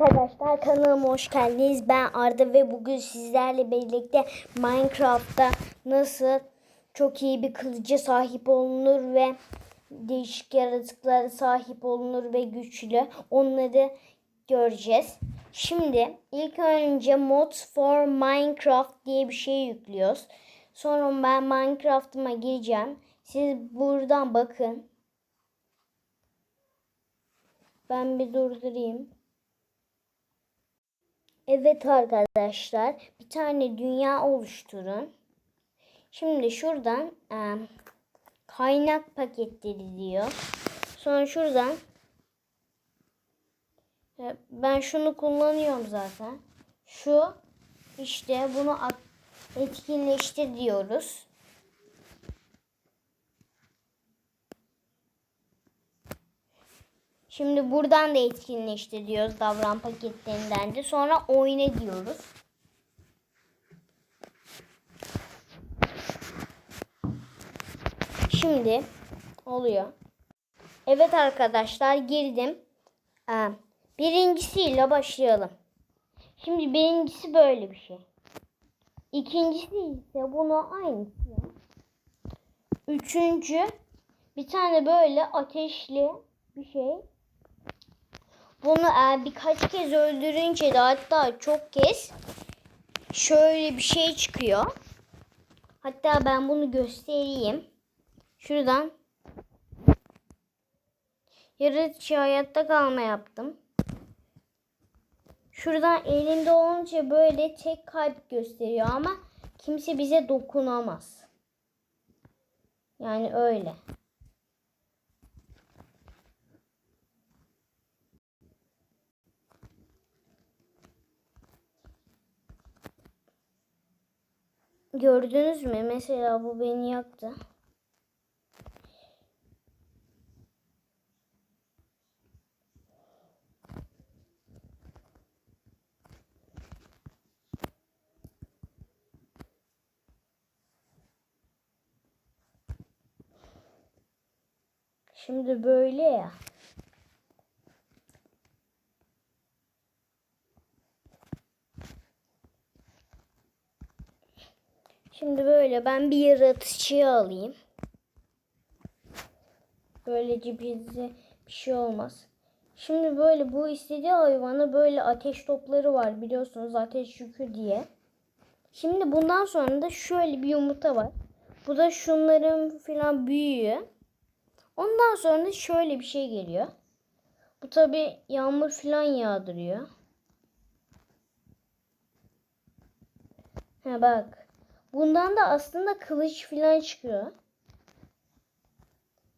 Arkadaşlar kanalıma hoş geldiniz. Ben Arda ve bugün sizlerle birlikte Minecraft'ta nasıl çok iyi bir kılıca sahip olunur ve değişik yaratıklara sahip olunur ve güçlü onları göreceğiz. Şimdi ilk önce Mods for Minecraft diye bir şey yüklüyoruz. Sonra ben Minecraft'ıma gireceğim. Siz buradan bakın. Ben bir durdurayım. Evet arkadaşlar bir tane dünya oluşturun. Şimdi şuradan e, kaynak paketleri diyor. Sonra şuradan e, ben şunu kullanıyorum zaten. Şu işte bunu etkinleştir diyoruz. Şimdi buradan da etkinleştir diyoruz davran paketlerinden de. Sonra oyna diyoruz. Şimdi oluyor. Evet arkadaşlar girdim. Ee, birincisiyle başlayalım. Şimdi birincisi böyle bir şey. İkincisi ise bunu aynısı. Üçüncü bir tane böyle ateşli bir şey. Bunu e, birkaç kez öldürünce de hatta çok kez şöyle bir şey çıkıyor. Hatta ben bunu göstereyim. Şuradan yaratıcı hayatta kalma yaptım. Şuradan elinde olunca böyle tek kalp gösteriyor ama kimse bize dokunamaz. Yani öyle. Gördünüz mü? Mesela bu beni yaktı. Şimdi böyle ya. Şimdi böyle ben bir yaratıcıyı alayım. Böylece bize bir şey olmaz. Şimdi böyle bu istediği hayvanı böyle ateş topları var biliyorsunuz ateş yükü diye. Şimdi bundan sonra da şöyle bir yumurta var. Bu da şunların filan büyüğü. Ondan sonra da şöyle bir şey geliyor. Bu tabi yağmur filan yağdırıyor. Ha bak. Bundan da aslında kılıç falan çıkıyor.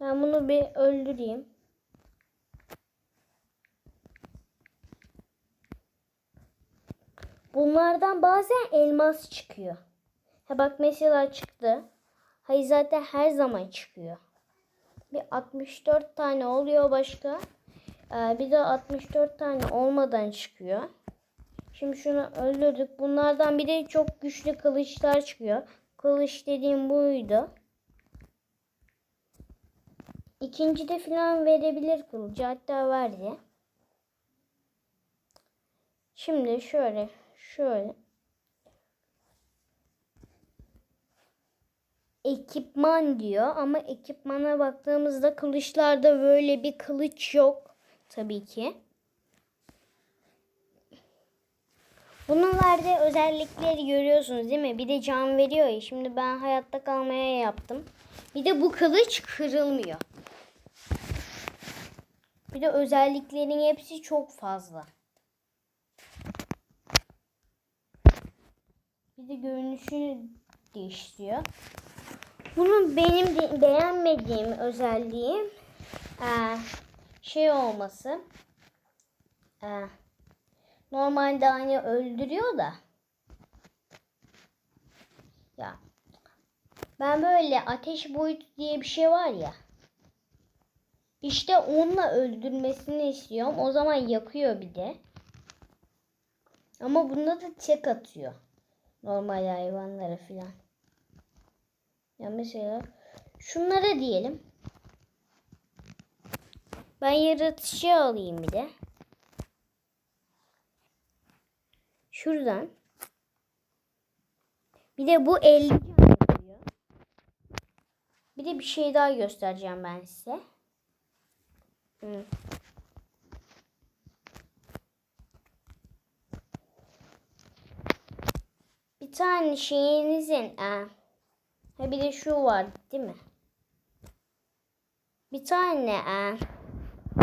Ben bunu bir öldüreyim. Bunlardan bazen elmas çıkıyor. Ha bak mesela çıktı. Hayır zaten her zaman çıkıyor. Bir 64 tane oluyor başka. Ee, bir de 64 tane olmadan çıkıyor. Şimdi şunu öldürdük. Bunlardan bir de çok güçlü kılıçlar çıkıyor. Kılıç dediğim buydu. İkinci de falan verebilir kılıcı. Hatta verdi. Şimdi şöyle şöyle ekipman diyor ama ekipmana baktığımızda kılıçlarda böyle bir kılıç yok tabii ki. Bunun verdiği özellikleri görüyorsunuz değil mi? Bir de can veriyor ya. Şimdi ben hayatta kalmaya yaptım. Bir de bu kılıç kırılmıyor. Bir de özelliklerin hepsi çok fazla. Bir de görünüşünü değiştiriyor. Bunun benim de beğenmediğim özelliği şey olması. Eee Normalde hani öldürüyor da. Ya. Ben böyle ateş boyutu diye bir şey var ya. İşte onunla öldürmesini istiyorum. O zaman yakıyor bir de. Ama bunda da tek atıyor. Normal hayvanlara filan. Ya mesela şunlara diyelim. Ben yaratıcı alayım bir de. Şuradan bir de bu 50 can yapıyor. Bir de bir şey daha göstereceğim ben size. Hı. Bir tane şeyinizin e, ha bir de şu var değil mi? Bir tane e,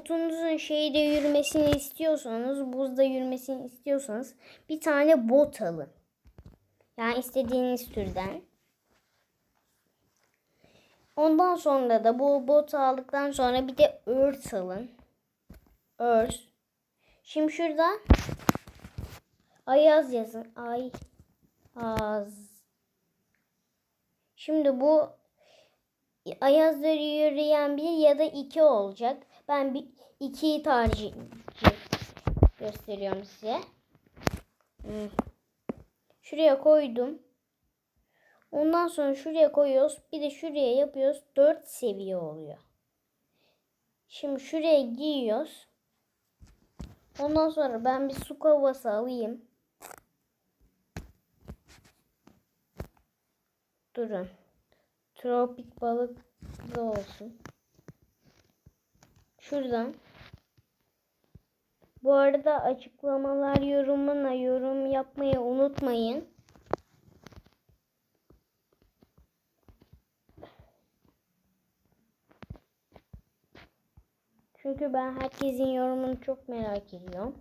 botunuzun şeyde yürümesini istiyorsanız, buzda yürümesini istiyorsanız bir tane bot alın. Yani istediğiniz türden. Ondan sonra da bu bot aldıktan sonra bir de örs alın. Örs. Şimdi şurada Ayaz yazın. Ay az. Şimdi bu Ayaz'da yürüyen bir ya da iki olacak. Ben bir ikiyi tercih gösteriyorum size. Hmm. Şuraya koydum. Ondan sonra şuraya koyuyoruz. Bir de şuraya yapıyoruz. 4 seviye oluyor. Şimdi şuraya giyiyoruz. Ondan sonra ben bir su kovası alayım. Durun. Tropik balıklı olsun. Şuradan. Bu arada açıklamalar yorumuna yorum yapmayı unutmayın. Çünkü ben herkesin yorumunu çok merak ediyorum.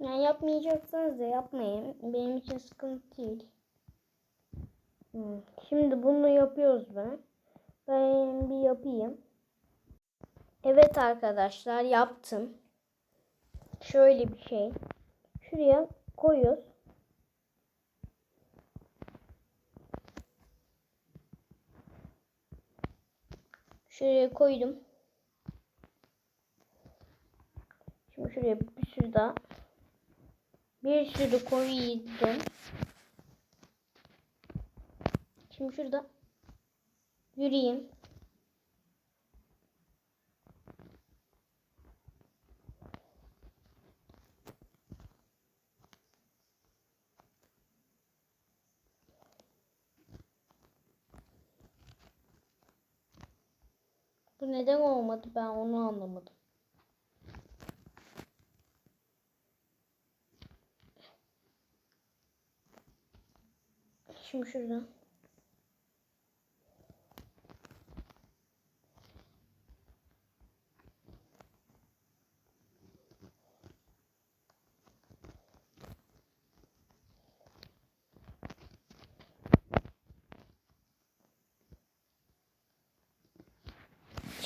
Yani yapmayacaksanız da yapmayın. Benim için sıkıntı değil. Hmm. Şimdi bunu yapıyoruz ben. Ben bir yapayım. Evet arkadaşlar yaptım. Şöyle bir şey. Şuraya koyuyoruz. Şuraya koydum. Şimdi şuraya bir sürü daha bir sürü koydum. Şimdi şurada yürüyeyim. Bu neden olmadı ben onu anlamadım. Şimdi şuradan.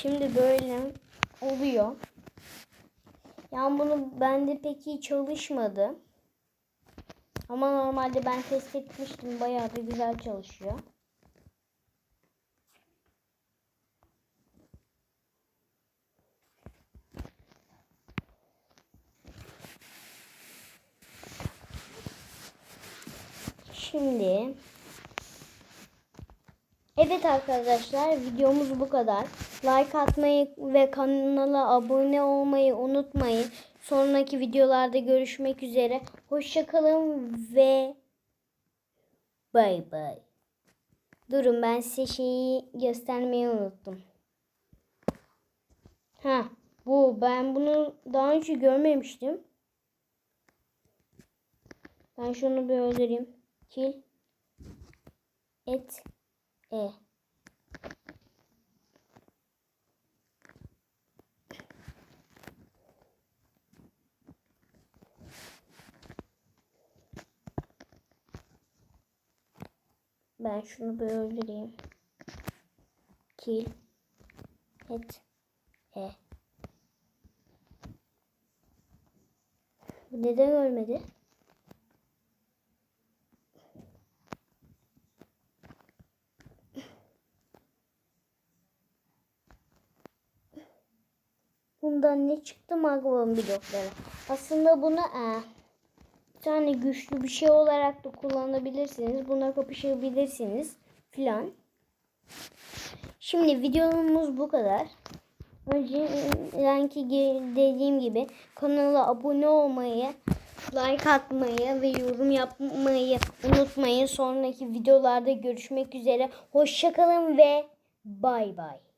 Şimdi böyle oluyor. Yani bunu bende pek iyi çalışmadı. Ama normalde ben test etmiştim. Bayağı da güzel çalışıyor. Şimdi Evet arkadaşlar videomuz bu kadar. Like atmayı ve kanala abone olmayı unutmayın. Sonraki videolarda görüşmek üzere. Hoşçakalın ve bay bay. Durun ben size şeyi göstermeyi unuttum. Ha bu ben bunu daha önce görmemiştim. Ben şunu bir öldüreyim. Kill. Et. E. Ben şunu böyle öldüreyim. Kill. Et. E. Bu neden ölmedi? Bundan ne çıktı magma blokları? Aslında bunu e, tane güçlü bir şey olarak da kullanabilirsiniz. Buna kapışabilirsiniz filan. Şimdi videomuz bu kadar. Ge- dediğim gibi kanala abone olmayı, like atmayı ve yorum yapmayı unutmayın. Sonraki videolarda görüşmek üzere. Hoşçakalın ve bay bay.